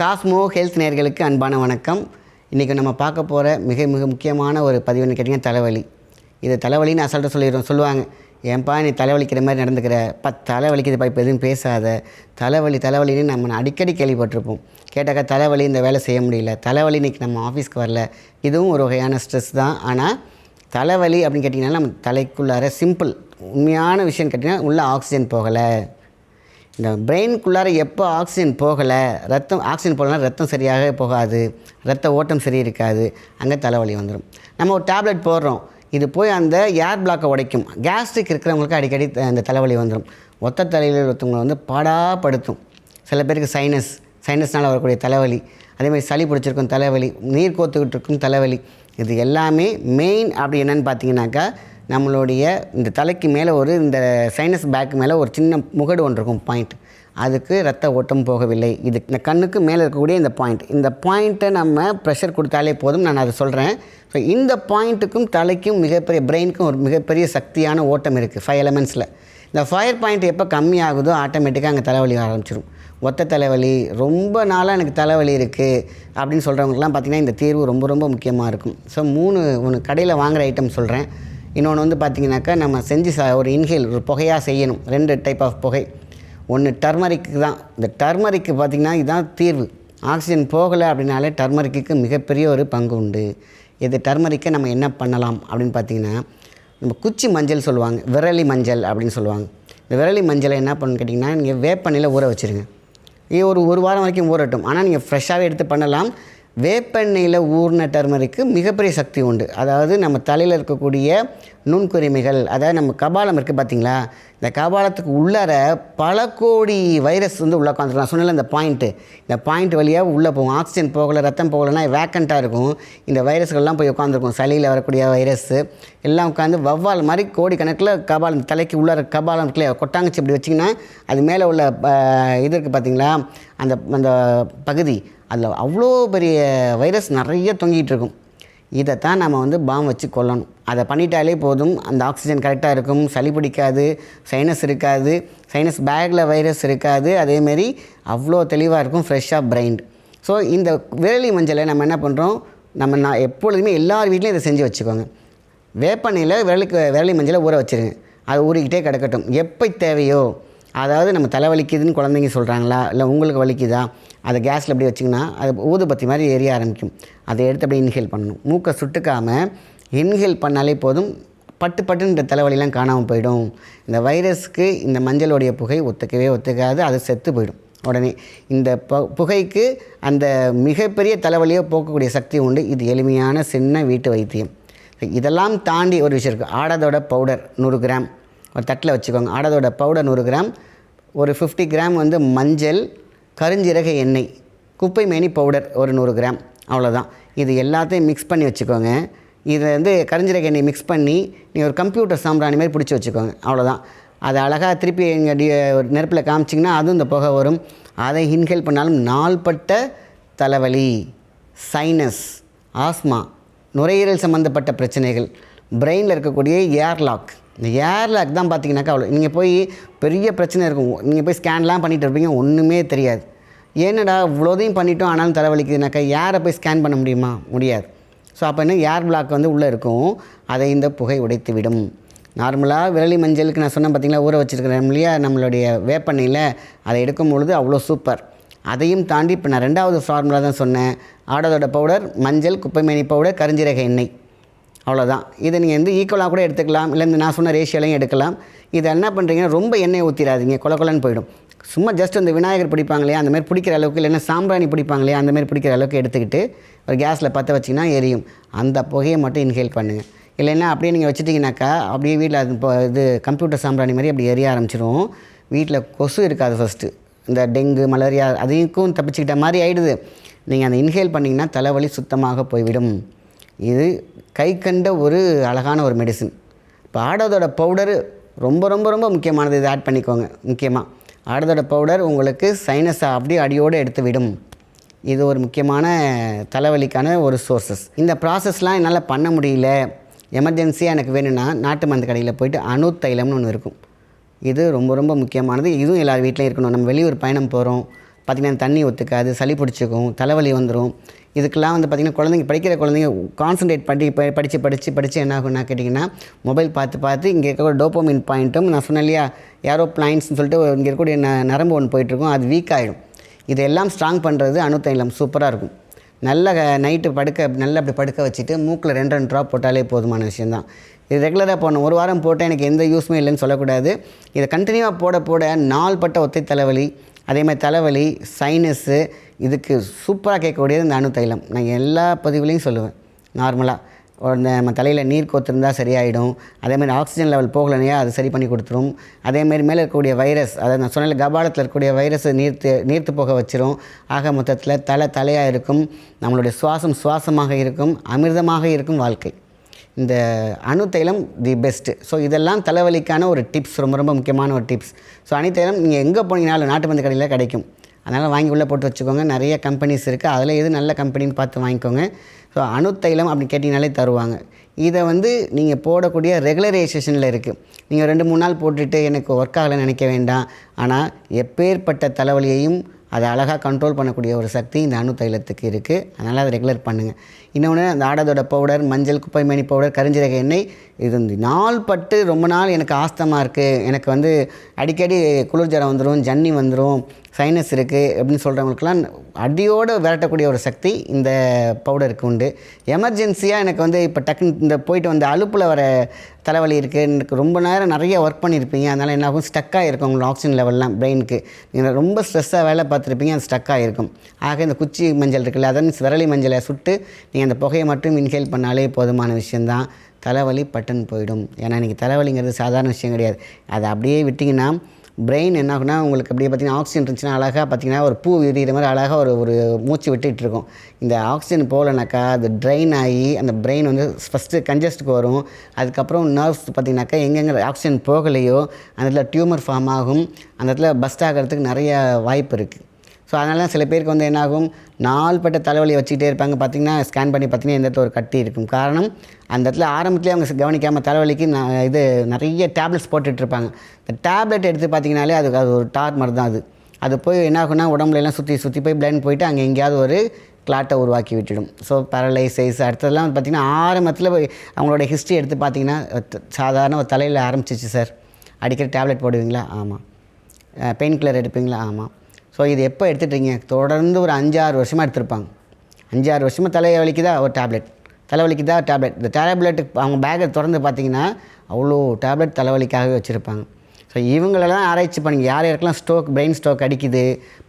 Cosmo health நேயர்களுக்கு அன்பான வணக்கம். இன்றைக்கி நம்ம பார்க்க போகிற மிக மிக முக்கியமான ஒரு பதிவுன்னு கேட்டிங்கன்னா தலைவலி. இது தலைவலின்னு அசால்ட்டாக சொல்லிடுறோம் சொல்லுவாங்க. ஏன்பா நீ தலைவலிக்கிற மாதிரி நடந்துக்கிற? ப தலைவலிக்குதுப்பா இப்போ எதுவும் பேசாத. தலைவலி தலைவலின்னு நம்ம அடிக்கடி கேள்விப்பட்டிருப்போம். கேட்டாக்கா தலைவலி இந்த வேலை செய்ய முடியல. தலைவலி இன்றைக்கி நம்ம ஆஃபீஸ்க்கு வரல. இதுவும் ஒரு வகையான ஸ்ட்ரெஸ் தான். ஆனால் தலைவலி அப்படின்னு கேட்டிங்கன்னா நம்ம தலைக்குள்ளார சிம்பிள் உண்மையான விஷயம் கேட்டிங்கன்னா உள்ளே ஆக்சிஜன் போகலை. இந்த பிரெயினுக்குள்ளார எப்போ ஆக்சிஜன் போகலை ரத்தம் ஆக்சிஜன் போகலனா ரத்தம் சரியாக போகாது ரத்த ஓட்டம் சரி இருக்காது அங்கே தலைவலி வந்துடும். நம்ம ஒரு டேப்லெட் போடுறோம் இது போய் அந்த ஏர் பிளாக்கை உடைக்கும். கேஸ்ட்ரிக் இருக்கிறவங்களுக்கு அடிக்கடி அந்த தலைவலி வந்துடும். ஒத்த தலையில் ஒருத்தவங்களை வந்து பாடாப்படுத்தும். சில பேருக்கு சைனஸ் சைனஸ்னால் வரக்கூடிய தலைவலி அதேமாதிரி சளி பிடிச்சிருக்கும் தலைவலி நீர் கோத்துக்கிட்டு இருக்கும் தலைவலி இது எல்லாமே மெயின் அப்படி என்னென்னு பார்த்தீங்கன்னாக்கா நம்மளுடைய இந்த தலைக்கு மேலே ஒரு இந்த சைனஸ் பேக் மேலே ஒரு சின்ன முகடு ஒன்று இருக்கும் பாயிண்ட் அதுக்கு ரத்த ஓட்டம் போகவில்லை. இது இந்த கண்ணுக்கு மேலே இருக்கக்கூடிய இந்த பாயிண்ட் இந்த பாயிண்ட்டை நம்ம ப்ரெஷர் கொடுத்தாலே போதும் நான் அதை சொல்கிறேன் ஸோ இந்த பாயிண்ட்டுக்கும் தலைக்கும் மிகப்பெரிய பிரெயினுக்கும் ஒரு மிகப்பெரிய சக்தியான ஓட்டம் இருக்குது ஃபைவ் எலமெண்ட்ஸில் இந்த ஃபயர் பாயிண்ட் எப்போ கம்மியாகுதோ ஆட்டோமேட்டிக்காக அங்கே தலைவலி ஆரம்பிச்சிடும் ஒத்த தலைவலி ரொம்ப நாளாக எனக்கு தலைவலி இருக்குது அப்படின்னு சொல்கிறவங்களுக்குலாம் பார்த்திங்கன்னா இந்த தீர்வு ரொம்ப ரொம்ப முக்கியமாக இருக்கும். ஸோ மூணு ஒன்று கடையில் வாங்குகிற ஐட்டம் சொல்கிறேன் இன்னொன்று வந்து பார்த்திங்கனாக்கா நம்ம செஞ்சு ச ஒரு இன்ஹேல் ஒரு புகையாக செய்யணும். ரெண்டு டைப் ஆஃப் புகை. ஒன்று டர்மரிக்கு தான். இந்த டர்மரிக்கு பார்த்திங்கன்னா இதுதான் தீர்வு. ஆக்சிஜன் போகலை அப்படின்னாலே டர்மரிக்கு மிகப்பெரிய ஒரு பங்கு உண்டு. இது டர்மரிக்கை நம்ம என்ன பண்ணலாம் அப்படின்னு பார்த்தீங்கன்னா நம்ம குச்சி மஞ்சள் சொல்லுவாங்க. விரலி மஞ்சள் அப்படின்னு சொல்லுவாங்க. இந்த விரலி மஞ்சளை என்ன பண்ணுன்னு கேட்டிங்கன்னா நீங்கள் வேப்பெண்ணெயில் ஊற வச்சுருங்க. இது ஒரு ஒரு வாரம் வரைக்கும் ஊறட்டும். ஆனால் நீங்கள் ஃப்ரெஷ்ஷாகவே எடுத்து பண்ணலாம். வேப்பெண்ணெயில் ஊர்ன டர்மரிக்கு மிகப்பெரிய சக்தி உண்டு. அதாவது நம்ம தலையில் இருக்கக்கூடிய நுண்குரிமைகள் அதாவது நம்ம கபாலம் இருக்குது பார்த்தீங்களா இந்த கபாலத்துக்கு உள்ளார பல கோடி வைரஸ் வந்து உள்ளே உட்காந்துருக்கும் நான் சொன்னல இந்த பாயிண்ட்டு இந்த பாயிண்ட் வழியாக உள்ளே போகும். ஆக்சிஜன் போகலை ரத்தம் போகலைன்னா வேக்கண்ட்டாக இருக்கும். இந்த வைரஸ்கள்லாம் போய் உட்காந்துருக்கும் சளியில் வரக்கூடிய வைரஸ்ஸு எல்லாம் உட்காந்து வவ்வால் மாதிரி கோடி கணக்கில் கபாலம் தலைக்கு உள்ளார கபாலம் இருக்குல்ல கொட்டாங்கச்சி இப்படி வச்சிங்கன்னா அது மேலே உள்ள இது இருக்குது பார்த்திங்களா அந்த அந்த பகுதி அதில் அவ்வளோ பெரிய வைரஸ் நிறைய தொங்கிகிட்டு இருக்கும். இதைத்தான் நம்ம வந்து பாம் வச்சு கொல்லணும். அதை பண்ணிட்டாலே போதும். அந்த ஆக்சிஜன் கரெக்டாக இருக்கும். சளி பிடிக்காது. சைனஸ் இருக்காது. சைனஸ் பேக்கில் வைரஸ் இருக்காது. அதேமாரி அவ்வளோ தெளிவாக இருக்கும். ஃப்ரெஷ்ஷாக பிரைண்ட் ஸோ இந்த விரலி மஞ்சளை நம்ம என்ன பண்ணுறோம் நம்ம நான் எப்பொழுதுமே எல்லார் வீட்லேயும் இதை செஞ்சு வச்சுக்கோங்க. வேப்பெண்ணெயில் விரலுக்கு விரலி மஞ்சளை ஊற வச்சுருங்க. அது ஊறிக்கிட்டே கிடக்கட்டும். எப்போ தேவையோ. அதாவது நம்ம தலை வலிக்குதுன்னு குழந்தைங்க சொல்கிறாங்களா இல்லை உங்களுக்கு வலிக்குதா? அதை கேஸில் அப்படி வச்சிங்கன்னா அது ஊதுபத்தி மாதிரி எரிய ஆரம்பிக்கும். அதை எடுத்து அப்படியே இன்ஹேல் பண்ணணும். மூக்கை சுட்டுக்காமல் இன்ஹேல் பண்ணாலே போதும். பட்டு பட்டுன்ற தலைவலிலாம் காணாமல் போயிடும். இந்த வைரஸ்க்கு இந்த மஞ்சளுடைய புகை ஒத்துக்கவே ஒத்துக்காது. அது செத்து போயிடும். உடனே இந்த ப புகைக்கு அந்த மிகப்பெரிய தலைவலியை போக்கக்கூடிய சக்தி உண்டு. இது எளிமையான சின்ன வீட்டு வைத்தியம். இதெல்லாம் தாண்டி ஒரு விஷயம் இருக்குது ஆடதோட பவுடர் நூறு கிராம் ஒரு தட்டில் வச்சுக்கோங்க. ஆடதோட பவுடர் நூறு கிராம். ஒரு ஃபிஃப்டி கிராம் வந்து மஞ்சள் கருஞ்சீரக எண்ணெய் குப்பை மேனி பவுடர் ஒரு நூறு கிராம். அவ்வளோதான் இது எல்லாத்தையும் மிக்ஸ் பண்ணி வச்சுக்கோங்க. இதை வந்து கருஞ்சீரக எண்ணெய் மிக்ஸ் பண்ணி நீங்கள் ஒரு கம்ப்யூட்டர் சாம்பிராணி மாதிரி பிடிச்சி வச்சுக்கோங்க. அவ்வளோதான் அதை அழகாக திருப்பி எங்கள் டி ஒரு நெருப்பில் காமிச்சிங்கன்னா அதுவும் இந்த புகை வரும். அதை இன்ஹேல் பண்ணாலும் நாள்பட்ட தலைவலி சைனஸ் ஆஸ்மா நுரையீரல் சம்மந்தப்பட்ட பிரச்சனைகள் பிரெயினில் இருக்கக்கூடிய ஏர்லாக் இந்த ஏர்லாக் தான் பார்த்தீங்கன்னாக்கா அவ்வளோ. நீங்கள் போய் பெரிய பிரச்சனை இருக்கும். நீங்கள் போய் ஸ்கேன்லாம் பண்ணிகிட்டு இருப்பீங்க ஒன்றுமே தெரியாது. என்னடா இவ்வளோதையும் பண்ணிட்டோம் ஆனாலும் தலைவலிக்குதுனாக்கா யாரை போய் ஸ்கேன் பண்ண முடியுமா? முடியாது. ஸோ அப்போ என்ன? ஏர் பிளாக் வந்து உள்ளே இருக்கும். அதை இந்த புகை உடைத்து விடும் நார்மலாக விரலி மஞ்சளுக்கு நான் சொன்னேன் பார்த்தீங்களா ஊற வச்சுருக்கிறேன் இல்லையா நம்மளுடைய வேப்பெண்ணெயில் அதை எடுக்கும் பொழுது அவ்வளோ சூப்பர் அதையும் தாண்டி இப்போ நான் ரெண்டாவது ஃபார்முலா தான் சொன்னேன். ஆடதோட பவுடர் மஞ்சள் குப்பைமேனி பவுடர் கருஞ்சீரக எண்ணெய். அவ்வளோதான் இதை நீங்கள் வந்து ஈக்குவலாக கூட எடுத்துக்கலாம். இல்லை இந்த நான் சொன்ன ரேஷியோலையும் எடுக்கலாம். இதை என்ன பண்ணுறீங்கன்னா ரொம்ப எண்ணெய் ஊற்றிடாதீங்க கொல கொலன்னு போயிடும். சும்மா ஜஸ்ட் இந்த விநாயகர் பிடிப்பாங்க இல்லையா அந்த மாதிரி பிடிக்கிற அளவுக்கு இல்லைன்னா சாம்பிராணி பிடிப்பாங்க இல்லையா அந்த மாதிரி பிடிக்கிற அளவுக்கு எடுத்துக்கிட்டு ஒரு கேஸில் பற்ற வச்சிங்கன்னா எரியும். அந்த புகையை மட்டும் இன்ஹேல் பண்ணுங்கள் இல்லைன்னா அப்படியே நீங்கள் வச்சுட்டிங்கனாக்கா அப்படியே வீட்டில் அது இப்போ இது கம்ப்யூட்டர் சாம்பிராணி மாதிரி அப்படி எரிய ஆரம்பிச்சிடும் வீட்டில் கொசு இருக்காது ஃபஸ்ட்டு இந்த டெங்கு மலேரியா அதையும் தப்பிச்சுக்கிட்ட மாதிரி ஆயிடுது. நீங்கள் அந்த இன்ஹேல் பண்ணிங்கன்னா தலைவலி சுத்தமாக போய்விடும். இது கை கண்ட ஒரு அழகான ஒரு மெடிசின் இப்போ ஆடதோட பவுடரு ரொம்ப ரொம்ப ரொம்ப முக்கியமானது. இதை ஆட் பண்ணிக்கோங்க. முக்கியமாக ஆடதோட பவுடர் உங்களுக்கு சைனஸை அப்படியே அடியோடு எடுத்து விடும் இது ஒரு முக்கியமான தலைவலிக்கான ஒரு சோர்சஸ் இந்த ப்ராசஸ்லாம் என்னால் பண்ண முடியல. எமர்ஜென்சியாக எனக்கு வேணும்னா நாட்டு மருந்து கடையில் போயிட்டு அணு தைலம்னு ஒன்று இருக்கும். இது ரொம்ப ரொம்ப முக்கியமானது. இதுவும் எல்லார் வீட்லையும் இருக்கணும். நம்ம வெளியூர் பயணம் போகிறோம் பார்த்திங்கன்னா தண்ணி ஒத்துக்காது சளி பிடிச்சிக்கும் தலைவலி வந்துடும் இதுக்கெல்லாம் வந்து பார்த்திங்கன்னா குழந்தைங்க படிக்கிற குழந்தைங்க கான்சன்ட்ரேட் பண்ணி ப படித்து படித்து படித்து என்ன ஆகும்னா கேட்டிங்கன்னா மொபைல் பார்த்து பார்த்து இங்கே இருக்கக்கூடிய டோப்போமின் பாயிண்ட்டும் நான் சொன்னேன் இல்லையா ஏரோ பிளான்ஸ்னு சொல்லிட்டு இங்கே இருக்கக்கூடிய ந நரம்பு ஒன்று போயிட்டுருக்கும் அது வீக் ஆகிடும் இதெல்லாம் ஸ்ட்ராங் பண்ணுறது அணுத்தைலம் சூப்பராக இருக்கும். நல்ல நைட்டு படுக்க நல்லா அப்படி படுக்க வச்சுட்டு மூக்கில் ரெண்டு ரெண்டு ட்ராப் போட்டாலே போதுமான விஷயந்தான் இது ரெகுலராக போடணும். ஒரு வாரம் போட்டால் எனக்கு எந்த யூஸுமே இல்லைன்னு சொல்லக்கூடாது. இதை கண்டினியூவாக போட போட நாள்பட்ட ஒத்தை தலைவலி அதே மாதிரி தலைவலி சைனஸ்ஸு இதுக்கு சூப்பராக கேட்கக்கூடியது இந்த அணு தைலம் நான் எல்லா பதிவுலையும் சொல்லுவேன். நார்மலாக நம்ம தலையில் நீர் கோத்திருந்தா சரியாயிடும். அதேமாதிரி ஆக்சிஜன் லெவல் போகலைனையா அது சரி பண்ணி கொடுத்துரும். அதேமாதிரி மேலே இருக்கக்கூடிய வைரஸ் அதாவது நான் சொன்ன கபாலத்தில் இருக்கக்கூடிய வைரஸை நீர்த்து நீர்த்து போக வச்சிரும். ஆக மொத்தத்தில் தலை தலையாக இருக்கும். நம்மளுடைய சுவாசம் சுவாசமாக இருக்கும். அமிர்தமாக இருக்கும் வாழ்க்கை. இந்த அணு தைலம் தி பெஸ்ட்டு ஸோ இதெல்லாம் தலைவலிக்கான ஒரு டிப்ஸ் ரொம்ப ரொம்ப முக்கியமான ஒரு டிப்ஸ் ஸோ அணு தைலம் நீங்கள் எங்கே போனீங்கனாலும் நாட்டு மருந்து கடையில் கிடைக்கும். அதனால் வாங்கி உள்ளே போட்டு வச்சுக்கோங்க. நிறைய கம்பெனிஸ் இருக்குது அதில் எது நல்ல கம்பெனின்னு பார்த்து வாங்கிக்கோங்க. ஸோ அணு தைலம் அப்படி கேட்டிங்கனாலே தருவாங்க. இதை வந்து நீங்கள் போடக்கூடிய ரெகுலரைசேஷனில் இருக்குது நீங்கள் ரெண்டு மூணு நாள் போட்டுட்டு எனக்கு ஒர்க் ஆகலைன்னு நினைக்க வேண்டாம். ஆனால் எப்பேற்பட்ட தலைவலியையும் அதை அழகாக கண்ட்ரோல் பண்ணக்கூடிய ஒரு சக்தி இந்த அணு தைலத்துக்கு இருக்குது அதனால் அதை ரெகுலர் பண்ணுங்கள் இன்னொன்று அந்த ஆடதோட பவுடர் மஞ்சள் குப்பைமேனி பவுடர் கரிஞ்சிரக எண்ணெய் இது வந்து நாள் பட்டு ரொம்ப நாள் எனக்கு ஆஸ்தமாக இருக்குது எனக்கு வந்து அடிக்கடி குளிர் ஜரம் வந்துடும் ஜன்னி வந்துடும் சைனஸ் இருக்குது அப்படின்னு சொல்கிறவங்களுக்குலாம் அடியோடு விரட்டக்கூடிய ஒரு சக்தி இந்த பவுடருக்கு உண்டு. எமர்ஜென்சியாக எனக்கு வந்து இப்போ டக்குன்னு இந்த போயிட்டு வந்த அலுப்பில் வர தலைவலி இருக்குது எனக்கு ரொம்ப நேரம் நிறைய ஒர்க் பண்ணியிருப்பீங்க அதனால் என்ன ஆகும்? ஸ்டக்காக இருக்கும் உங்களோட ஆக்சிஜன் லெவல்லாம் பிரெயினுக்கு நீங்கள் ரொம்ப ஸ்ட்ரெஸ்ஸாக வேலை பார்த்துருப்பீங்க அது ஸ்டக்காக இருக்கும் ஆக இந்த குச்சி மஞ்சள் இருக்குல்ல அதன் விரலி மஞ்சளை சுட்டு நீங்கள் அந்த புகையை மட்டும் இன்ஹேல் பண்ணாலே போதுமான விஷயந்தான் தலைவலி பட்டன் போயிடும். ஏன்னா இன்றைக்கி தலைவலிங்கிறது சாதாரண விஷயம் கிடையாது. அதை அப்படியே விட்டிங்கன்னா பிரெயின் என்ன ஆகுனா உங்களுக்கு அப்படியே பார்த்திங்கன்னா ஆக்சிஜன் இருந்துச்சுன்னா அழகாக பார்த்திங்கன்னா ஒரு பூ விரிகிற மாதிரி அழகாக ஒரு ஒரு மூச்சு விட்டுட்டு இருக்கும் இந்த ஆக்சிஜன் போகலனாக்கா அது ட்ரைன் ஆகி அந்த பிரெயின் வந்து ஃபஸ்ட்டு கஞ்சஸ்ட்டுக்கு வரும். அதுக்கப்புறம் நர்வ்ஸ் பார்த்திங்கனாக்கா எங்கெங்கே ஆக்சிஜன் போகலையோ அந்த இடத்துல டியூமர் ஃபார்ம் ஆகும். அந்த இடத்துல பஸ்ட் ஆகிறதுக்கு நிறைய வாய்ப்பு இருக்குது ஸோ அதனால சில பேருக்கு வந்து என்னாகும்? நாள்பட்ட தலைவலியை வச்சுக்கிட்டே இருப்பாங்க. பார்த்திங்கன்னா ஸ்கேன் பண்ணி பார்த்திங்கன்னா எந்த இடத்துல ஒரு கட்டி இருக்கும். காரணம் அந்த இடத்துல ஆரம்பத்துலேயே அவங்க கவனிக்காமல் தலைவலிக்கு நான் இது நிறைய டேப்லெட்ஸ் போட்டுட்ருப்பாங்க. இந்த டேப்லெட் எடுத்து பார்த்திங்கனாலே அது அது ஒரு டார் மாதிரி தான் அது. அது போய் என்ன ஆகுனா உடம்புல எல்லாம் சுற்றி சுற்றி போய் பிளைண்ட் போயிட்டு அங்கே எங்கேயாவது ஒரு கிளாட்டை உருவாக்கி விட்டுடும். ஸோ பேரலைசைஸ் அடுத்ததெல்லாம் வந்து பார்த்திங்கன்னா ஆரம்பத்தில் போய் அவங்களோட ஹிஸ்ட்ரி எடுத்து பார்த்திங்கன்னா சாதாரண ஒரு தலையில் ஆரம்பிச்சிச்சு சார் அடிக்கடி டேப்லெட் போடுவீங்களா? ஆமாம் பெயின் கில்லர் எடுப்பீங்களா? ஆமாம் ஸோ இது எப்போ எடுத்துட்டீங்க? தொடர்ந்து ஒரு அஞ்சாறு வருஷமாக எடுத்திருப்பாங்க. அஞ்சாறு வருஷமாக தலையை வலிக்குதா? ஒரு டேப்லெட். தலைவலிக்குதா டேப்லெட். இந்த டேப்லெட்டுக்கு அவங்க பேக்கை திறந்து பார்த்தீங்கன்னா அவ்வளோ டேப்லெட் தலைவலிக்காகவே வச்சுருப்பாங்க. ஸோ இவங்களெல்லாம் ஆராய்ச்சி பண்ணுங்க. யார் யாருக்கெல்லாம் ஸ்ட்ரோக் பிரெயின் ஸ்ட்ரோக் அடிக்குது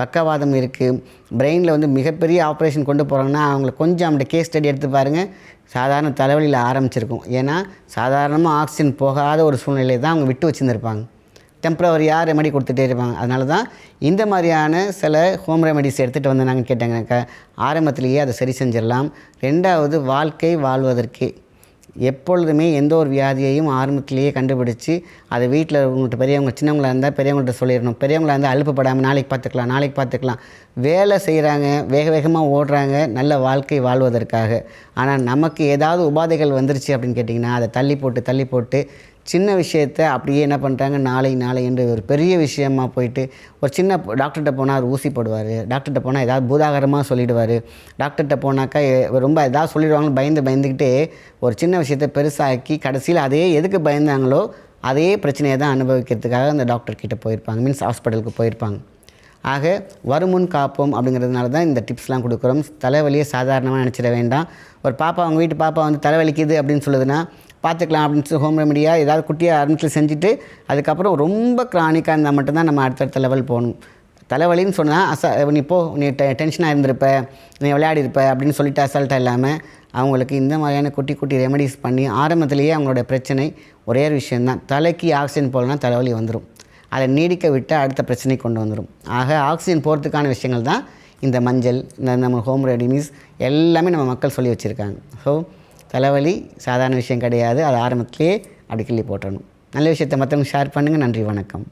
பக்கவாதம் இருக்குது பிரெயினில் வந்து மிகப்பெரிய ஆப்ரேஷன் கொண்டு போகிறாங்கன்னா அவங்கள கொஞ்சம் அவங்கள்ட்ட கேஸ் ஸ்டடி எடுத்து பாருங்கள் சாதாரண தலைவலியில் ஆரம்பிச்சிருக்கும். ஏன்னா சாதாரணமாக ஆக்சிஜன் போகாத ஒரு சூழ்நிலை தான் அவங்க விட்டு வச்சுருந்துருப்பாங்க. டெம்ப்ரவரியாக ரெமெடி கொடுத்துட்டே இருப்பாங்க. அதனால தான் இந்த மாதிரியான சில ஹோம் ரெமெடிஸ் எடுத்துகிட்டு வந்து நாங்கள் கேட்டாங்கனாக்கா ஆரம்பத்திலேயே அதை சரி செஞ்சிடலாம். ரெண்டாவது வாழ்க்கை வாழ்வதற்கு. எப்பொழுதுமே எந்த ஒரு வியாதியையும் ஆரம்பத்திலேயே கண்டுபிடிச்சி அதை வீட்டில் உங்கள்கிட்ட பெரியவங்க சின்னவங்களாக இருந்தால் பெரியவங்கள்ட்ட சொல்லிடணும். பெரியவங்களாக இருந்தால் அழுப்புப்படாமல் நாளைக்கு பார்த்துக்கலாம் நாளைக்கு பார்த்துக்கலாம். வேலை செய்கிறாங்க வேக வேகமாக ஓடுறாங்க நல்ல வாழ்க்கை வாழ்வதற்காக. ஆனால் நமக்கு ஏதாவது உபாதைகள் வந்துருச்சு அப்படின்னு கேட்டிங்கன்னா அதை தள்ளி போட்டு தள்ளி போட்டு சின்ன விஷயத்தை அப்படியே என்ன பண்ணுறாங்க நாளை நாளை என்று ஒரு பெரிய விஷயமா போயிட்டு ஒரு சின்ன டாக்டர்கிட்ட போனால் அவர் ஊசி போடுவார். டாக்டர்கிட்ட போனால் ஏதாவது பூதாகரமாக சொல்லிடுவார். டாக்டர்கிட்ட போனாக்கா ரொம்ப ஏதாவது சொல்லிடுவாங்கன்னு பயந்து பயந்துக்கிட்டே ஒரு சின்ன விஷயத்தை பெருசாக்கி கடைசியில் அதே எதுக்கு பயந்தாங்களோ அதே பிரச்சனையை தான் அனுபவிக்கிறதுக்காக அந்த டாக்டர்கிட்ட போயிருப்பாங்க. மீன்ஸ் ஹாஸ்பிட்டலுக்கு போயிருப்பாங்க. ஆக வருமுன் காப்போம் அப்படிங்கிறதுனால தான் இந்த டிப்ஸ்லாம் கொடுக்குறோம். தலைவலியை சாதாரணமாக நினச்சிட வேண்டாம். ஒரு பாப்பா அவங்க வீட்டு பாப்பா வந்து தலைவலிக்குது அப்படின்னு சொல்லுதுன்னா பார்த்துக்கலாம் அப்படின்னு ஹோம் ரெமடியாக ஏதாவது குட்டியாக ஆரம்பிச்சு செஞ்சுட்டு அதுக்கப்புறம் ரொம்ப கிரானிக்காக இருந்தால் மட்டும்தான் நம்ம அடுத்தடுத்த லெவல் போகணும். தலைவலின்னு சொன்னால் அச நீ போ நீ டெ டென்ஷனாக இருந்திருப்ப நீ விளையாடி இருப்ப அப்படின்னு சொல்லிட்டு அசால்ட்டாக இல்லாமல் அவங்களுக்கு இந்த மாதிரியான குட்டி குட்டி ரெமடிஸ் பண்ணி ஆரம்பத்திலேயே அவங்களோட பிரச்சனை ஒரே ஒரு விஷயந்தான் தலைக்கு ஆக்சிஜன் போகலன்னா தலைவலி வந்துடும் அதை நீடிக்க விட்டால் அடுத்த பிரச்சனை கொண்டு வந்துடும் ஆக ஆக்சிஜன் போகிறதுக்கான விஷயங்கள் தான் இந்த மஞ்சள் இந்த நம்ம ஹோம் ரெடிமீஸ் எல்லாமே நம்ம மக்கள் சொல்லி வச்சுருக்காங்க. ஸோ தலைவலி சாதாரண விஷயம் கிடையாது. அது ஆரம்பத்திலே அப்படி கிள்ளி நல்ல விஷயத்தை மற்றவங்க ஷேர் பண்ணுங்கள் நன்றி வணக்கம்.